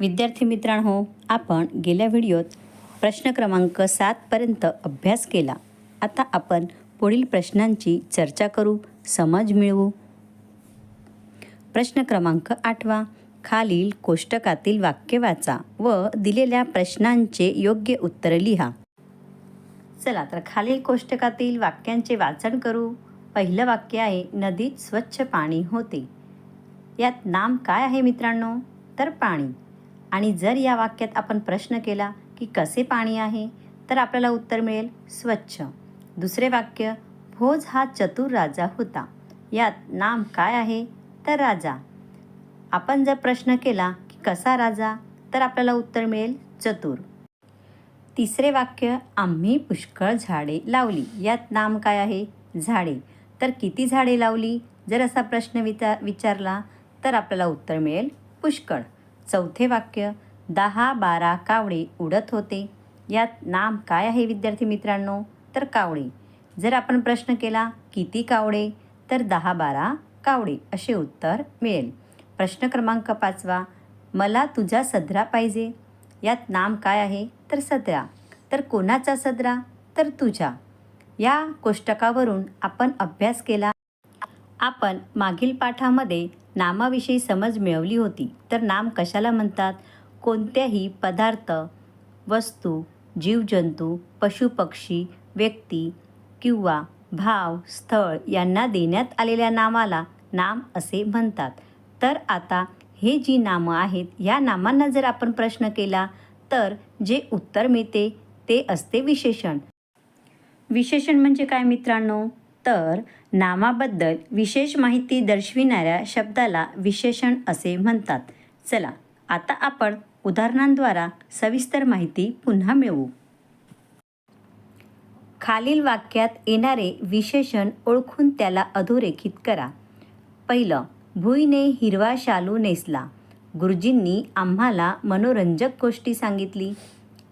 विद्यार्थी मित्रांनो आपण गेल्या व्हिडिओत प्रश्न क्रमांक सातपर्यंत अभ्यास केला. आता आपण पुढील प्रश्नांची चर्चा करू समज मिळवू. प्रश्न क्रमांक आठवा खालील कोष्टकातील वाक्य वाचा व दिलेल्या प्रश्नांचे योग्य उत्तर लिहा. चला तर खालील कोष्टकातील वाक्यांचे वाचन करू. पहिलं वाक्य आहे नदीत स्वच्छ पाणी होते. यात नाम काय आहे मित्रांनो? तर पाणी. आणि जर या वाक्यात आपण प्रश्न केला की कसे पाणी आहे तर आपल्याला उत्तर मिळेल स्वच्छ. दुसरे वाक्य भोज हा चतुर राजा होता. यात नाम काय आहे तर राजा. आपण जर प्रश्न केला की कसा राजा तर आपल्याला उत्तर मिळेल चतुर. तिसरे वाक्य आम्ही पुष्कळ झाडे लावली. यात नाम काय आहे झाडे. तर किती झाडे लावली? जर असा प्रश्न विचार विचारला तर आपल्याला उत्तर मिळेल पुष्कळ. चौथे वाक्य दहा बारा कावळे उडत होते. यात नाम काय आहे विद्यार्थी मित्रांनो? तर कावळे. जर आपण प्रश्न केला किती कावळे? तर दहा बारा कावळे असे उत्तर मिळेल. प्रश्न क्रमांक पाचवा मला तुझा सदरा पाहिजे. यात नाम काय आहे? तर सदरा. तर कोणाचा सदरा? तर तुझा. या कोष्टकावरून आपण अभ्यास केला आपण मागील पाठामध्ये नामाविषयी समज मिळवली होती. तर नाम कशाला म्हणतात? कोणत्याही पदार्थ वस्तू जीवजंतू पशुपक्षी व्यक्ती किंवा भाव स्थळ यांना देण्यात आलेल्या नामाला नाम असे म्हणतात. तर आता हे जी नामं आहेत ह्या नामांना जर आपण प्रश्न केला तर जे उत्तर मिळते ते असते विशेषण. विशेषण म्हणजे काय मित्रांनो? तर नामाबद्दल विशेष माहिती दर्शविणाऱ्या शब्दाला विशेषण असे म्हणतात. चला आता आपण उदाहरणांद्वारा सविस्तर माहिती पुन्हा मिळवू. खालील वाक्यात येणारे विशेषण ओळखून त्याला अधोरेखित करा. पहिलं भुईने हिरवा शालू नेसला. गुरुजींनी आम्हाला मनोरंजक गोष्टी सांगितली.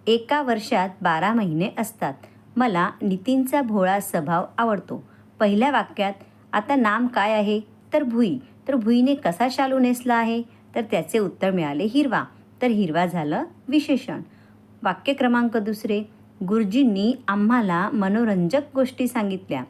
एका वर्षात बारा महिने असतात. मला नितीनचा भोळा स्वभाव आवडतो. पहिल्या वाक्यात आता नाम काय आहे? तर भुई. तर भुईने कसा शालू नेसला आहे? तर त्याचे उत्तर मिळाले हिरवा. तर हिरवा झालं विशेषण. वाक्य क्रमांक दुसरे. गुरुजींनी आम्हाला मनोरंजक गोष्टी सांगितल्या.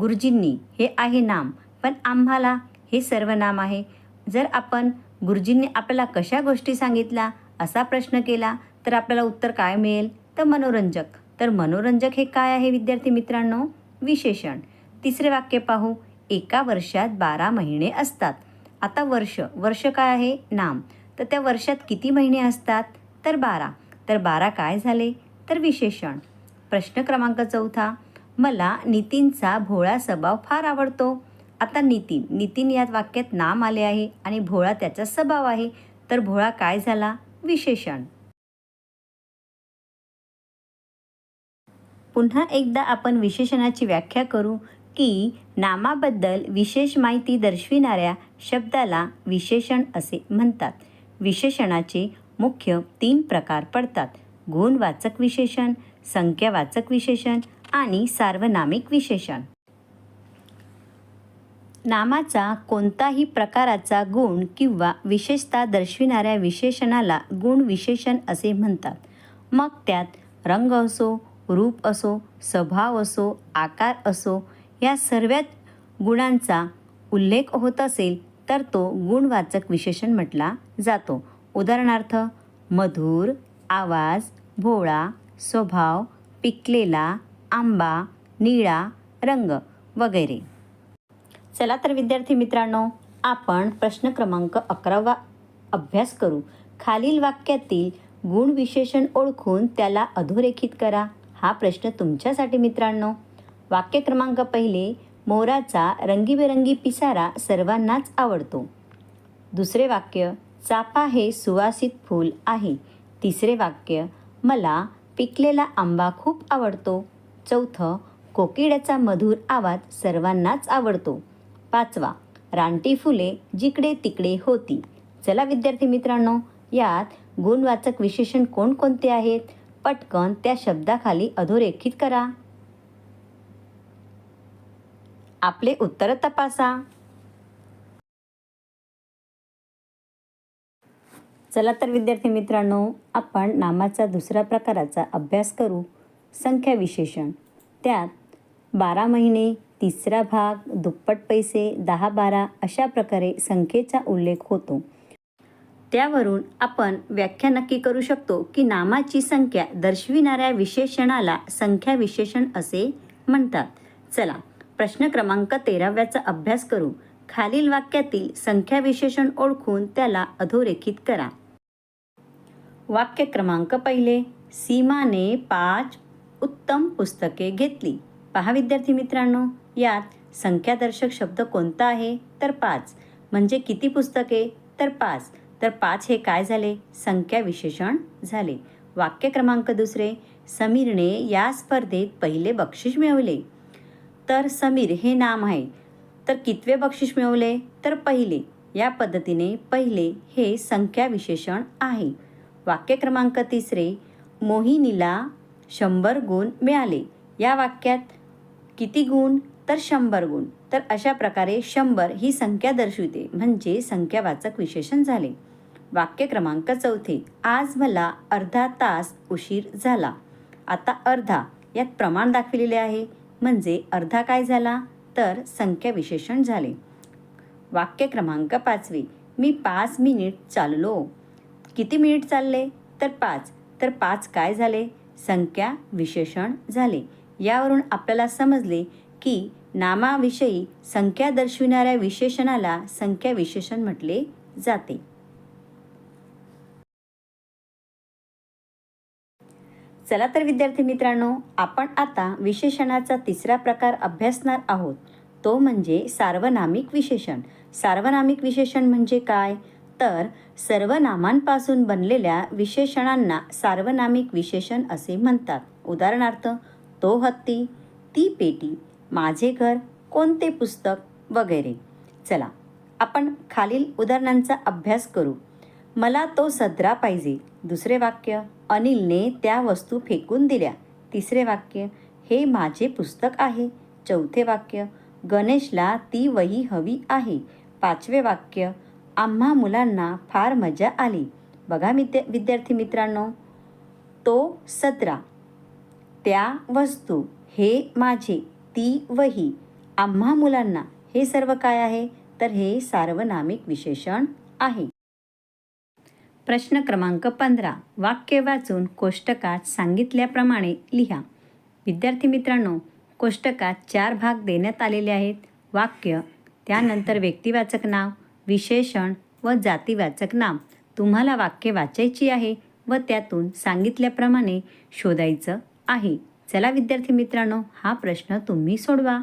गुरुजींनी हे आहे नाम पण आम्हाला हे सर्व नाम आहे. जर आपण गुरुजींनी आपल्याला कशा गोष्टी सांगितल्या असा प्रश्न केला तर आपल्याला उत्तर काय मिळेल? तर मनोरंजक. तर मनोरंजक हे काय आहे विद्यार्थी मित्रांनो? विशेषण. तिसरे वाक्य पाहू. एका वर्षात बारा महिने असतात. आता वर्ष. वर्ष काय आहे? नाम. तर त्या वर्षात किती महिने असतात? तर बारा. तर बारा काय झाले? तर विशेषण. प्रश्न क्रमांक चौथा. मला नितीनचा भोळा स्वभाव फार आवडतो. आता नितीन. नितीन यात वाक्यात नाम आले आहे आणि भोळा त्याचा स्वभाव आहे. तर भोळा काय झाला? विशेषण. पुन्हा एकदा आपण विशेषणाची व्याख्या करू. की नामाबद्दल विशेष माहिती दर्शविणाऱ्या शब्दाला विशेषण असे म्हणतात. विशेषणाचे मुख्य तीन प्रकार पडतात. गुणवाचक विशेषण संख्यावाचक विशेषण आणि सार्वनामिक विशेषण. नामाचा कोणताही प्रकाराचा गुण किंवा विशेषता दर्शविणाऱ्या विशेषणाला गुण विशेषण असे म्हणतात. मग त्यात रंग असो रूप असो स्वभाव असो आकार असो या सर्वात गुणांचा उल्लेख होत असेल तर तो गुणवाचक विशेषण म्हटला जातो. उदाहरणार्थ मधुर आवाज भोळा स्वभाव पिकलेला आंबा निळा रंग वगैरे. चला तर विद्यार्थी मित्रांनो आपण प्रश्न क्रमांक अकरावा अभ्यास करू. खालील वाक्यातील गुण विशेषण ओळखून त्याला अधोरेखित करा. हा प्रश्न तुमच्यासाठी मित्रांनो. वाक्य क्रमांक पहिले मोराचा रंगीबेरंगी पिसारा सर्वांनाच आवडतो. दुसरे वाक्य चाफा हे सुवासित फूल आहे. तिसरे वाक्य मला पिकलेला आंबा खूप आवडतो. चौथं कोकिड्याचा मधुर आवाज सर्वांनाच आवडतो. पाचवा रानटी फुले जिकडे तिकडे होती. चला विद्यार्थी मित्रांनो यात गुणवाचक विशेषण कोणकोणते आहेत? पटकन त्या शब्दाखाली अधोरेखित करा. आपले उत्तर तपासा. चला तर विद्यार्थी मित्रांनो आपण नामाचा दुसऱ्या प्रकाराचा अभ्यास करू. संख्या विशेषण. त्यात बारा महिने तिसरा भाग दुप्पट पैसे दहा बारा अशा प्रकारे संख्येचा उल्लेख होतो. त्यावरून आपण व्याख्या नक्की करू शकतो की नामाची संख्या दर्शविणाऱ्या विशेषणाला संख्या विशेषण असे म्हणतात. चला प्रश्न क्रमांक तेराव्याचा अभ्यास करू. खालील वाक्यातील संख्या विशेषण ओळखून त्याला अधोरेखित करा. वाक्य क्रमांक पहिले. सीमाने पाच उत्तम पुस्तके घेतली. पहा विद्यार्थी मित्रांनो यात संख्यादर्शक शब्द कोणता आहे? तर पाच. म्हणजे किती पुस्तके? तर पाच. तर पाच हे काय झाले? संख्या विशेषण झाले. वाक्य क्रमांक दुसरे. समीरने या स्पर्धेत पहिले बक्षीस मिळवले. तर समीर हे नाम आहे. तर कितवे बक्षीस मिळवले? तर पहिले. या पद्धतीने पहिले हे संख्या विशेषण आहे. वाक्य क्रमांक तिसरे. मोहिनीला शंभर गुण मिळाले. या वाक्यात किती गुण? तर शंभर गुण. तर अशा प्रकारे शंभर ही संख्या दर्शविते. म्हणजे संख्यावाचक विशेषण झाले. वाक्य क्रमांक चौथे. आज मला अर्धा तास उशीर झाला. आता अर्धा. यात प्रमाण दाखविलेले आहे. म्हणजे अर्धा काय झाला? तर संख्या विशेषण झाले. वाक्य क्रमांक पाचवी. मी पाच मिनिट चाललो. किती मिनिट चालले? तर पाच. तर पाच काय झाले? संख्या विशेषण झाले. यावरून आपल्याला समजले की नामाविषयी संख्या दर्शविणाऱ्या विशेषणाला संख्या विशेषण म्हटले जाते. चला तर विद्यार्थी मित्रांनो आपण आता विशेषणाचा तिसरा प्रकार अभ्यासणार आहोत. तो म्हणजे सार्वनामिक विशेषण. सार्वनामिक विशेषण म्हणजे काय? तर सर्व नामांपासून बनलेल्या विशेषणांना सार्वनामिक विशेषण असे म्हणतात. उदाहरणार्थ तो हत्ती ती पेटी माझे घर कोणते पुस्तक वगैरे. चला आपण खालील उदाहरणांचा अभ्यास करू. मला तो सदरा पाहिजे. दुसरे वाक्य. अनिलने त्या वस्तू फेकून दिल्या. तिसरे वाक्य हे माझे पुस्तक आहे. चौथे वाक्य गणेशला ती वही हवी आहे. पाचवे वाक्य आम्हा मुलांना फार मजा आली. बघा मित्र विद्यार्थी मित्रांनो तो सतरा त्या वस्तू हे माझे ती वही आम्हा मुलांना हे सर्व काय आहे? तर हे सार्वनामिक विशेषण आहे. प्रश्न क्रमांक पंधरा. वाक्य वाचून कोष्टकात सांगितल्याप्रमाणे लिहा. विद्यार्थी मित्रांनो कोष्टकात चार भाग देण्यात आलेले आहेत. वाक्य त्यानंतर व्यक्तिवाचक नाव विशेषण व जातीवाचक नाम. तुम्हाला वाक्य वाचायची आहे व त्यातून सांगितल्याप्रमाणे शोधायचं आहे. चला विद्यार्थी मित्रांनो हा प्रश्न तुम्ही सोडवा.